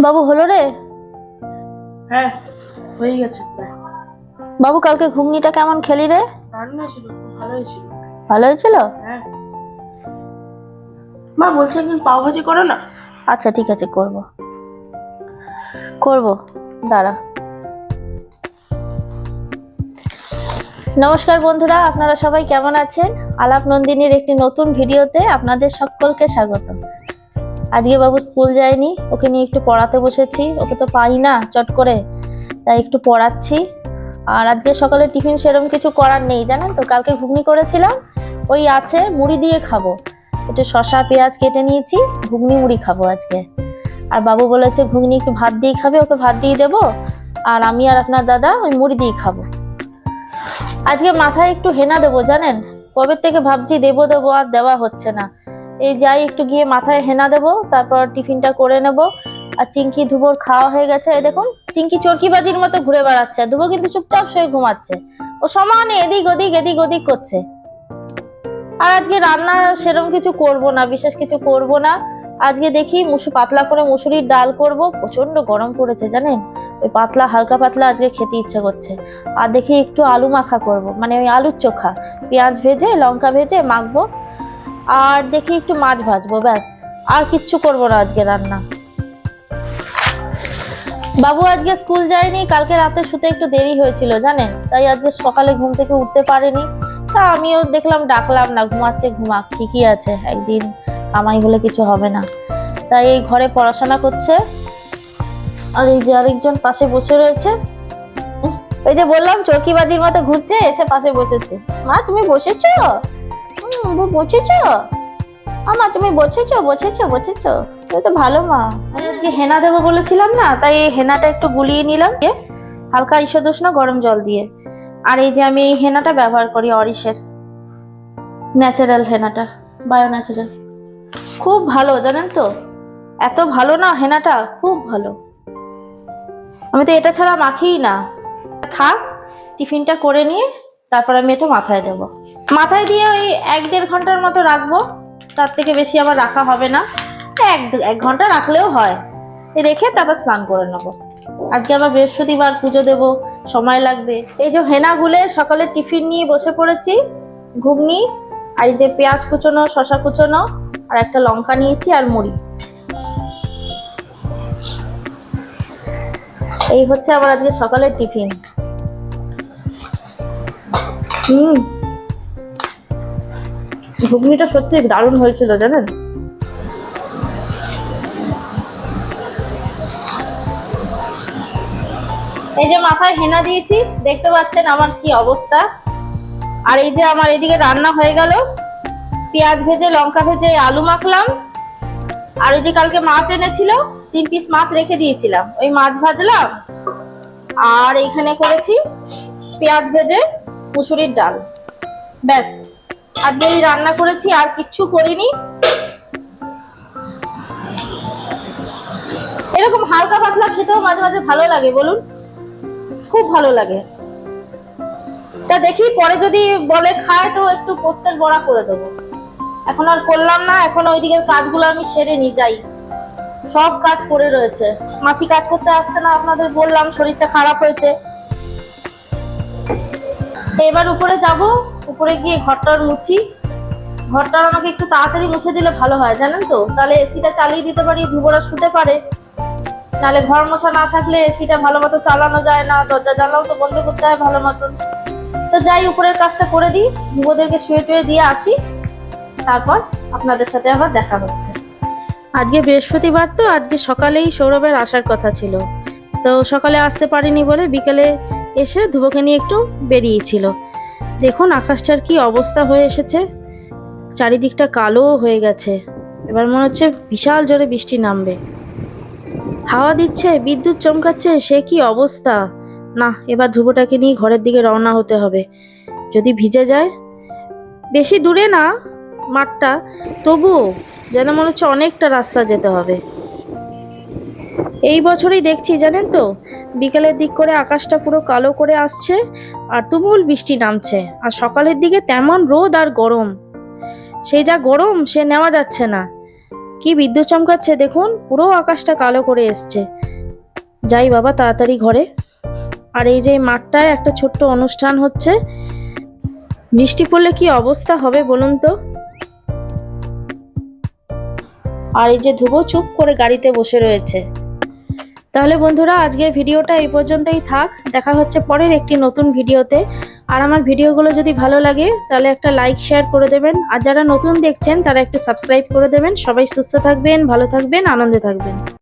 বাবু হলো রে? হ্যাঁ হয়ে গেছে বাবু কালকে ঘুগনিটা কেমন খেলি রে? রান্না ছিল ভালো হয়েছিল। ভালো হয়েছিল? হ্যাঁ। মা বলছে একদিন পাও ভাজি করো না? আচ্ছা ঠিক আছে করব। করব দাঁড়া। নমস্কার বন্ধুরা আপনারা সবাই কেমন আছেন? আলাপ নন্দিনীর একটি নতুন ভিডিওতে আপনাদের সকলকে স্বাগত। আজকে বাবু স্কুল যায়নি, ওকে নিয়ে একটু পড়াতে বসেছি, ওকে তো পাই না চট করে, তাই একটু পড়াচ্ছি। আর আজকে সকালে টিফিন সেরকম কিছু করার নেই, জানেন তো? কালকে ঘুগনি করেছিলাম, ওই আছে মুড়ি দিয়ে খাব। একটু শসা, পেঁয়াজ কেটে নিয়েছি, ঘুগনি, মুড়ি খাব আজকে। আর বাবু বলেছে, ঘুগনি একটু ভাত দিয়ে খাবে, ওকে ভাত দিয়ে দেবো, আর আমি আর আপনার দাদা ওই মুড়ি দিয়ে খাব। আজকে মাথায় একটু হেনা দেবো, জানেন? কবে থেকে ভাবছি দেবো দেবো, আর দেওয়া হচ্ছে না। এই যাই, একটু গিয়ে মাথায় হেনা দেবো, তারপর টিফিনটা করে নেব। আর চিঙ্কি ধুবোর খাওয়া হয়ে গেছে। এই দেখুন চিঙ্কি চরকিবাজির মতো ঘুরে বেড়াচ্ছে ধুবো কিন্তু চুপচাপ শুয়ে ঘুমাচ্ছে। ও সমানে এদিক ওদিক এদিক ওদিক করছে। আর আজকে রান্না সেরকম কিছু করব না, বিশেষ কিছু করব না। আজকে দেখি মুসু, পাতলা করে মুসুরির ডাল করব। প্রচণ্ড গরম পড়েছে, জানেন? ওই পাতলা, হালকা পাতলা আজকে খেতে ইচ্ছে করছে। আর দেখি একটু আলু মাখা করব মানে ওই আলুর চোখা। পেঁয়াজ ভেজে, লঙ্কা ভেজে মাখবো। আর দেখি একটু মাছ ভাজবো, ব্যাস। আর কিচ্ছু করব না আজকে রান্না। বাবু আজকে স্কুল যায়নি, কালকে রাতে শুতে একটু দেরি হয়েছিল, জানেন? তাই আজকে সকালে ঘুম থেকে উঠতে পারেনি। তা আমিও দেখলাম, ডাকলাম না, ঘুমাচ্ছে, ঘুমাক, ঠিকই আছে, একদিন কামাই হলে কিছু হবে না। তাই এই ঘরে পড়াশোনা করছে। আর এই যে আরেকজন পাশে বসে রয়েছে। ওই যে বললাম চরকিবাজির মতো ঘুরছে, এসে পাশে বসেছে। মা, তুমি বসেছো? বউ বসেছো? আমা, তুমি বসেছো বসেছো বসেছো। তো ভালো মা। আমি আজকে হেনা দেবো বলেছিলাম না, তাই এই হেনাটা একটু গুলিয়ে নিলাম দিয়ে, হালকা ঈষদুষ্ণ গরম জল দিয়ে। আর এই যে আমি এই হেনাটা ব্যবহার করি অরিশের ন্যাচারাল হেনাটা বায়ো ন্যাচারাল খুব ভালো, জানেন তো? এত ভালো না হেনাটা, খুব ভালো। আমি তো এটা ছাড়া মাখিই না। থাক, টিফিনটা করে নিয়ে, তারপর আমি এটা মাথায় দেব। মাথায় দিয়ে ওই এক দেড় ঘণ্টার মতো রাখব। তার থেকে বেশি আবার রাখা হবে না। এক এক ঘণ্টা রাখলেও হয়। রেখে তারপর স্নান করে নেব। আজকে আবার বৃহস্পতিবার, পুজো দেব, সময় লাগবে। এই যে হেনা গুলে সকালে টিফিন নিয়ে বসে পড়েছি, ঘুগনি, আর এই যে পেঁয়াজ কুচোনো শশা কুচোনো, আর একটা লঙ্কা নিয়েছি আর মুড়ি। এই হচ্ছে আবার আজকে সকালের টিফিন। হুম। ঘুগনিটা সত্যি দারুণ হয়েছিল, জানেন? এই যে মাথায় হেনা দিয়েছি, দেখতে পাচ্ছেন আমার কি অবস্থা। আর এই যে আমার এদিকে রান্না হয়ে গেল। পেঁয়াজ ভেজে, লঙ্কা ভেজে, আলু মাখলাম। আর ওই যে কালকে মাছ এনেছিল, তিন পিস মাছ রেখে দিয়েছিলাম। ওই মাছ ভাজলাম। আর এখানে করেছি পেঁয়াজ ভেজে, মুসুরির ডাল। ব্যাস। আজকে এই রান্না করেছি, আর কিচ্ছু করিনি। এরকম হালকা পাতলা খেতেও মাঝে মাঝে ভালো লাগে, বলুন। খুব ভালো লাগে। তা দেখি, পরে যদি বলে খায়, তো একটু পোস্টের বড়া করে দেবো। এখন আর করলাম না, এখন ওইদিকের কাজগুলো আমি সেরে নি যাই। সব কাজ করে রয়েছে। মাসি কাজ করতে আসছে না, আপনাদের বললাম, শরীরটা খারাপ হয়েছে। এবার উপরে যাব, উপরে গিয়ে ঘরটার মুছি। ঘরটা আমাকে একটু তাড়াতাড়ি মুছে দিলে ভালো হয়, জানেন তো? তাহলে এসিটা চালিয়ে দিতে পারি, ধুবোরা শুতে পারে। তাহলে ঘর মোছা না থাকলে এসিটা ভালো মতো চালানো যায় না, দরজা জানলাও তো বন্ধ করতে হয় ভালো মতন। তো যাই, উপরের কাজটা করে দিই, ধুবোদেরকে শুয়ে টুয়ে দিয়ে আসি। তারপর আপনাদের সাথে আবার দেখা হচ্ছে। আজকে বৃহস্পতিবার তো, আজকে সকালেই সৌরভের আসার কথা ছিল। তো সকালে আসতে পারিনি বলে বিকেলে এসে ধুবোকে নিয়ে একটু বেরিয়েছিল। দেখুন আকাশটার কি অবস্থা হয়ে এসেছে। চারিদিকটা কালো হয়ে গেছে। এবার মনে হচ্ছে বিশাল জোরে বৃষ্টি নামবে। হাওয়া দিচ্ছে, বিদ্যুৎ চমকাচ্ছে, সে কি অবস্থা? না, এবার ধ্রুবটাকে নিয়ে ঘরের দিকে রওনা হতে হবে। যদি ভিজে যায়? বেশি দূরে না, মাঠটা। তবুও যেন মনে হচ্ছে অনেকটা রাস্তা যেতে হবে। এই বছরই দেখছি, জানেন তো? বিকেলের দিক করে আকাশটা পুরো কালো করে আসছে আর তুমুল বৃষ্টি নামছে। আর সকালের দিকে তেমন রোদ আর গরম। সেই যা গরম, সে নেওয়া যাচ্ছে না। কি বিদ্যুৎ চমকাচ্ছে দেখুন, পুরো আকাশটা কালো করে এসছে। যাই বাবা, তাড়াতাড়ি ঘরে। আর এই যে মাঠটায় একটা ছোট্ট অনুষ্ঠান হচ্ছে। বৃষ্টি পড়লে কি অবস্থা হবে বলুন তো? আর এই যে ধুবো চুপ করে গাড়িতে বসে রয়েছে। তাহলে বন্ধুরা, আজকের ভিডিওটা এই পর্যন্তই থাক। দেখা হচ্ছে পরের একটি নতুন ভিডিওতে। আর আমার ভিডিওগুলো যদি ভালো লাগে, তাহলে একটা লাইক, শেয়ার করে দেবেন। আর যারা নতুন দেখছেন, তারা একটু সাবস্ক্রাইব করে দেবেন। সবাই সুস্থ থাকবেন, ভালো থাকবেন, আনন্দে থাকবেন।